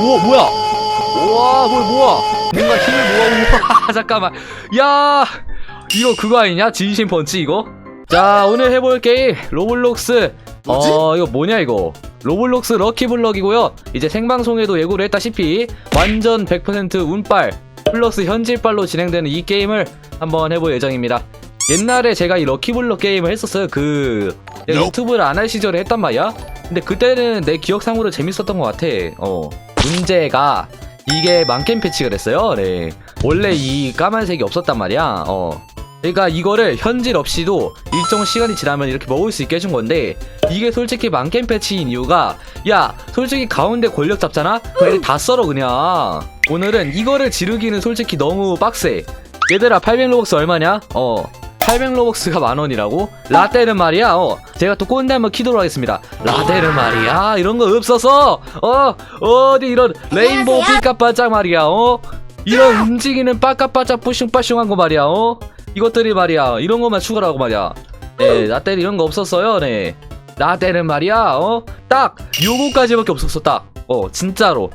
우와 뭐야? 우와 뭐 뭐야? 뭔가 힘을 모아 우와 잠깐만. 야 이거 그거 아니냐? 진심 펀치 이거? 자 오늘 해볼 게임 로블록스. 어 이거 뭐냐 이거? 로블록스 럭키블럭이고요. 이제 생방송에도 예고를 했다시피 완전 100% 운빨 플러스 현질빨로 진행되는 이 게임을 한번 해볼 예정입니다. 옛날에 제가 이 럭키블럭 게임을 했었어요. 그 내가. 유튜브를 안 할 시절에 했단 말이야 근데 그때는 내 기억상으로 재밌었던 것 같아. 어 문제가 이게 만겜 패치가 됐어요. 네. 원래 이 까만색이 없었단 말이야. 어. 그러니까 이거를 현질 없이도 일정 시간이 지나면 이렇게 먹을 수 있게 해준 건데 이게 솔직히 만겜 패치인 이유가 야 솔직히 가운데 권력 잡잖아? 그래 다 썰어 그냥. 오늘은 이거를 지르기는 솔직히 너무 빡세. 얘들아 800로벅스 얼마냐? 어 800 로벅스가 만원이라고? 라떼는 말이야. 어 제가 또 꼰대 한번 키도록 하겠습니다. 라떼는 말이야. 이런 거 없어서. 어 어디 이런 레인보우. 삐까빠짝 말이야. 어 이런 움직이는 빠까빠짝 뿌슝빠슝한 거 말이야. 어 이것들이 말이야. 이런 것만 추가라고 말이야. 네 라떼는 이런 거 없었어요. 네. 라떼는 말이야. 어딱 요거까지밖에 없었어 딱 어 진짜로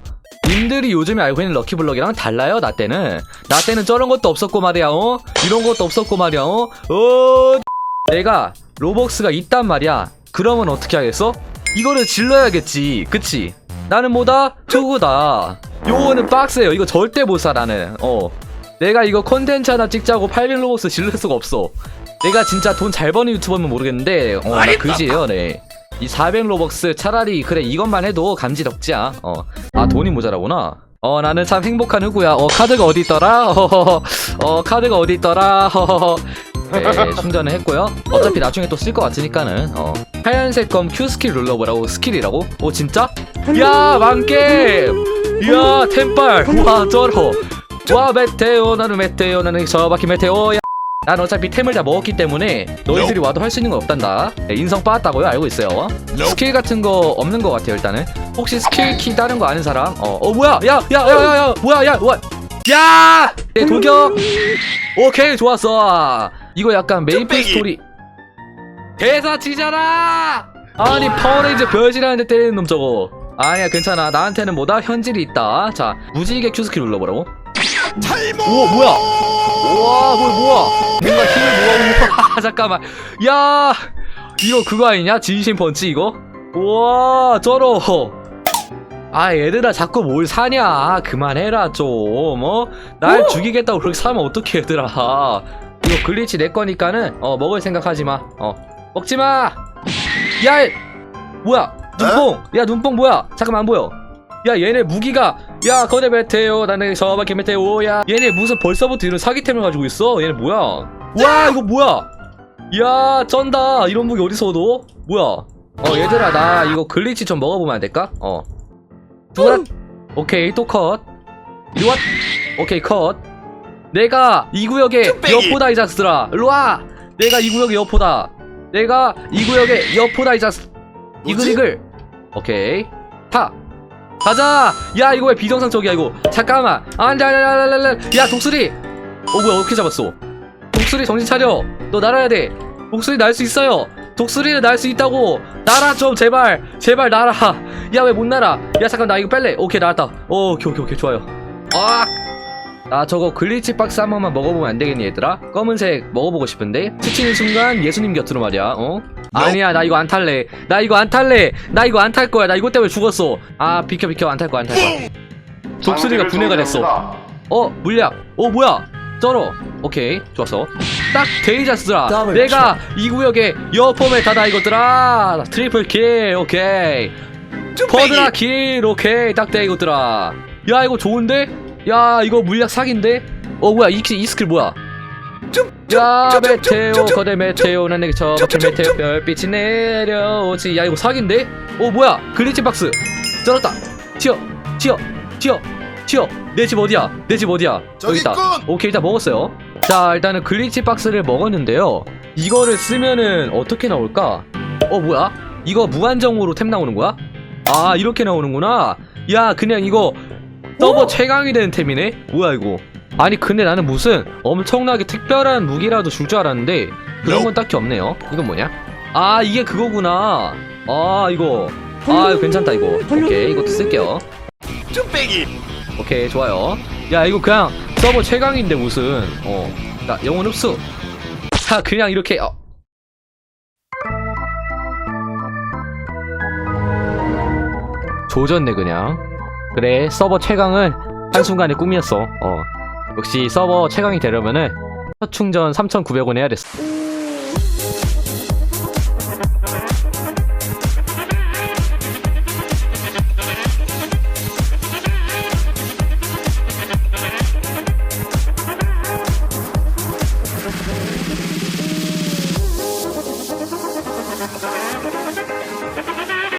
님들이 요즘에 알고 있는 럭키블럭이랑 달라요 나 때는? 나 때는 저런 것도 없었고 말이야 어? 이런 것도 없었고 말이야 어? 어, 내가 로벅스가 있단 말이야. 그러면 어떻게 하겠어? 이거를 질러야겠지 그치? 나는 뭐다? 투구다. 요거는 빡세요. 이거 절대 못사 나는. 어. 내가 이거 컨텐츠 하나 찍자고 800 로벅스 질를 수가 없어. 내가 진짜 돈 잘 버는 유튜버면 모르겠는데 어, 나 그지예요 네. 이 400 로벅스 차라리 그래 이것만 해도 감지덕지야 어. 아 돈이 모자라구나 어 나는 참 행복한 흑우야 어 카드가 어디 있더라. 어 카드가 어디 있더라. 네 충전을 했고요 어차피 나중에 또 쓸 것 같으니까는 어 하얀색 검 Q 스킬 눌러보라고 스킬이라고? 오 진짜? 야 망게 이야 템빨 와 쩔어 와 메테오 나는 메테오 나는 저바퀴 메테오 야. 난 어차피 템을 다 먹었기 때문에 너희들이 와도 할 수 있는 건 없단다 네, 인성 빠았다고요? 알고 있어요 스킬 같은 거 없는 것 같아요 일단은 혹시 스킬 키 다른 거 아는 사람? 어, 어 뭐야 야 야 야 야 야 뭐야 야 와. 야! 네, 돌격! 오케이, 좋았어. 이거 약간 메이플. 스토리. 대사 치잖아! 아니, 파워레인저 별질하는데 때리는 놈 저거. 아니야, 괜찮아. 나한테는 뭐다? 현질이 있다. 자, 무지개 큐 스킬 눌러보라고. 우와, 뭐야? 우와, 뭐, 뭐야? 뭔가 힘을 모아. 우와, 잠깐만. 야! 이거 그거 아니냐? 진심 펀치, 이거? 우와, 쩔어. 아 얘들아 자꾸 뭘 사냐 그만해라 좀어날 죽이겠다고 그렇게 사면 어떡해 얘들아 이거 글리치 내 거니까는 어 먹을 생각하지 마어 먹지 마야 뭐야 눈뽕 야 눈뽕 뭐야 잠깐만 안 보여 야 얘네 무기가 야 거대 메테오 나는 저밖에 메테오 야 얘네 무슨 벌써부터 이런 사기템을 가지고 있어 얘네 뭐야 와 이거 뭐야 야 쩐다 이런 무기 어디서 얻어 뭐야 어 얘들아 나 이거 글리치 좀 먹어보면 안 될까 어 누가 오케이 또 컷. 이리 와. 오케이 컷. 내가 이 구역의. 여포다 이 자스들아. 일로 와. 내가 이 구역의 여포다. 내가 이 구역의 여포다 이 자스. 이글이글. 오케이. 타. 가자. 야 이거 왜 비정상적이야 이거. 잠깐만. 안돼 안돼 안돼 안돼. 야 독수리. 어 뭐야 어떻게 잡았어? 독수리 정신 차려. 너 날아야 돼. 독수리 날 수 있어요. 독수리는 날수 있다고. 날아 좀 제발. 제발 날아. 야 왜 못 날아? 야 잠깐 나 이거 뺄래. 오케이 나왔다. 오, 오케이 오케이 오케이 좋아요. 아. 나 저거 글리치 박스 한 번만 먹어보면 안 되겠니 얘들아? 검은색 먹어보고 싶은데? 스치는 순간 예수님 곁으로 말이야 어? 아니야 나 이거 안 탈래. 나 이거 안 탈래. 나 이거 안 탈 거야. 나 이것 때문에 죽었어. 아 비켜 비켜. 안 탈 거야 안 탈 거야. 독수리가 분해가 됐어. 어 물약 어 뭐야? 쩔어. 오케이 좋았어. 딱 데이자스라. 내가 이 구역에 여포메 타다 이것들아. 트리플 킬 오케이. 퍼드라 킬 오케이. 딱대 이것들아. 야 이거 좋은데? 야 이거 물약 사기인데? 어 뭐야 이, 이 스킬 뭐야? 야 메테오 거대 메테오 난 내게 저 같은 메테오 별빛이 내려오지. 야 이거 사기인데? 어 뭐야 글리치 박스. 쩔었다. 튀어 튀어 튀어 튀어. 내 집 어디야? 내 집 어디야? 저기 있다! 오케이 일단 먹었어요. 자 일단은 글리치 박스를 먹었는데요. 이거를 쓰면은 어떻게 나올까? 어 뭐야? 이거 무한정으로 템 나오는 거야? 아 이렇게 나오는구나. 야 그냥 이거 더버 최강이 되는 템이네? 뭐야 이거? 아니 근데 나는 무슨 엄청나게 특별한 무기라도 줄 줄 알았는데 그런 건 딱히 없네요. 이건 뭐냐? 아 이게 그거구나. 아 이거. 아 이거 괜찮다 이거. 오케이 이것도 쓸게요. 쭈빼기 오케이 좋아요. 야 이거 그냥 서버 최강인데 무슨 어. 나 영혼 흡수. 자 그냥 이렇게 어. 조졌네 그냥. 그래 서버 최강은 한순간의 꿈이었어. 어. 역시 서버 최강이 되려면은 첫 충전 3,900원 해야 됐어.